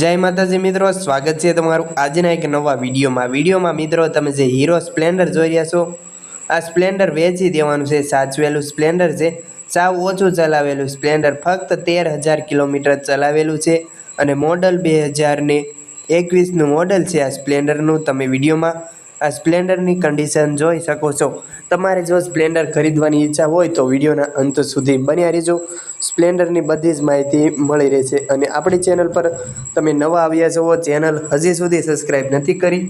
જય માતાજી મિત્રો, સ્વાગત છે તમારું આજના એક નવા વિડીયોમાં. વિડીયોમાં મિત્રો, તમે જે હીરો સ્પ્લેન્ડર જોઈ રહ્યા છો, આ સ્પ્લેન્ડર વેચી દેવાનું છે, સાચવેલું સ્પ્લેન્ડર છે. સાવ ઓછું ચલાવેલું સ્પ્લેન્ડર, ફક્ત તેર હજાર કિલોમીટર ચલાવેલું છે અને મોડલ બે હજારને એકવીસનું મોડલ છે આ સ્પ્લેન્ડરનું. તમે વિડીયોમાં આ સ્પ્લેન્ડરની કન્ડિશન જોઈ શકો છો. તમારે જો સ્પ્લેન્ડર ખરીદવાની ઈચ્છા હોય તો વિડીયોના અંત સુધી બન્યા રહેજો. સ્પ્લેન્ડરની બધી જ માહિતી મળી રહેશે અને આપણી ચેનલ પર તમે નવા આવ્યા છો, ચેનલ હજી સુધી સબસ્ક્રાઈબ નથી કરી,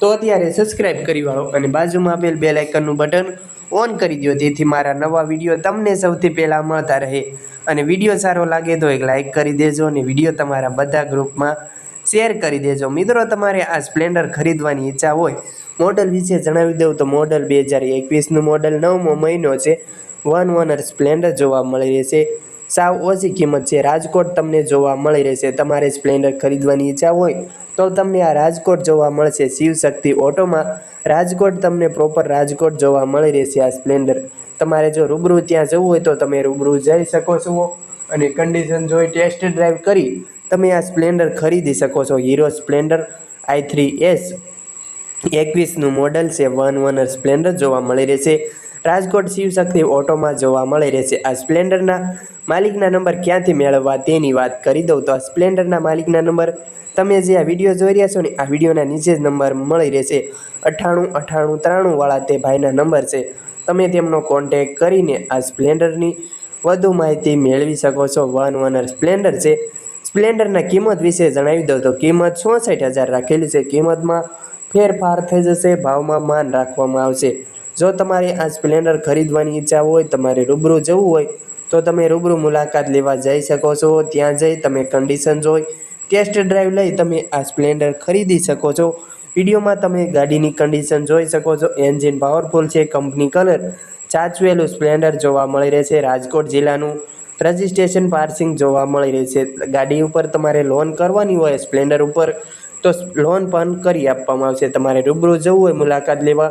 તો અત્યારે સબસ્ક્રાઈબ કરી વાળો અને બાજુમાં આપેલ બે લાઇકનનું બટન ઓન કરી દો જેથી મારા નવા વીડિયો તમને સૌથી પહેલાં મળતા રહે. અને વીડિયો સારો લાગે તો એક લાઇક કરી દેજો અને વીડિયો તમારા બધા ગ્રુપમાં શેર કરી દેજો. મિત્રો, તમારે આ સ્પ્લેન્ડર ખરીદવાની ઈચ્છા હોય, મોડલ વિશે જણાવી દઉં તો મોડલ બે હજાર એકવીસનું મોડલ નવમો મહિનો છે. વન ઓનર સ્પ્લેન્ડર જોવા મળી રહેશે સાવ ઓછી કિંમત છે. રાજકોટ તમને જોવા મળી રહેશે. તમારે સ્પ્લેન્ડર ખરીદવાની ઈચ્છા હોય તો તમને આ રાજકોટ જોવા મળશે. શિવશક્તિ ઓટોમાં રાજકોટ તમને પ્રોપર રાજકોટ જોવા મળી રહેશે આ સ્પ્લેન્ડર. તમારે જો રૂબરૂ ત્યાં જવું હોય તો તમે રૂબરૂ જઈ શકો છો અને કન્ડિશન જોઈ ટેસ્ટ ડ્રાઈવ કરી તમે આ સ્પ્લેન્ડર ખરીદી શકો છો. Hero Splendor, I three S, એકવીસનું model છે. વન વનર સ્પ્લેન્ડર જોવા મળી રહેશે. રાજકોટ શિવશક્તિ ઓટોમાં જોવા મળી રહેશે આ સ્પ્લેન્ડરના માલિકના નંબર ક્યાંથી મેળવવા તેની વાત કરી દઉં તો આ સ્પ્લેન્ડરના માલિકના નંબર તમે જે આ વીડિયો જોઈ રહ્યા છો ને, આ વિડીયોના નીચે જ નંબર મળી રહેશે અઠ્ઠાણું અઠ્ઠાણું ત્રાણુંવાળા તે ભાઈના નંબર છે. તમે તેમનો કોન્ટેક કરીને આ સ્પ્લેન્ડરની વધુ માહિતી મેળવી શકો છો. વન વનર સ્પ્લેન્ડર છે. સ્પ્લેન્ડરના કિંમત વિશે જણાવી દઉં તો કિંમત ચોસઠ હજાર રાખેલી છે. કિંમતમાં ફેરફાર થઈ જશે, ભાવમાં માન રાખવામાં આવશે. જો તમારે આ સ્પ્લેન્ડર ખરીદવાની ઈચ્છા હોય, તમારે રૂબરૂ જવું હોય, તો તમે રૂબરૂ મુલાકાત લેવા જઈ શકો છો. ત્યાં જઈ તમે કન્ડિશન જોઈ ટેસ્ટ ડ્રાઈવ લઈ તમે આ સ્પ્લેન્ડર ખરીદી શકો છો. વિડીયોમાં તમે ગાડીની કન્ડિશન જોઈ શકો છો. એન્જિન પાવરફુલ છે કંપની કલર ચાચવેલું સ્પ્લેન્ડર જોવા મળી રહેશે. રાજકોટ જિલ્લાનું રજિસ્ટ્રેશન પાર્સિંગ જોવા મળી રહેશે. ગાડી ઉપર તમારે લોન કરવાની હોય, સ્પ્લેન્ડર ઉપર, તો લોન પણ કરી આપવામાં આવશે. તમારે રૂબરૂ જવું હોય, મુલાકાત લેવા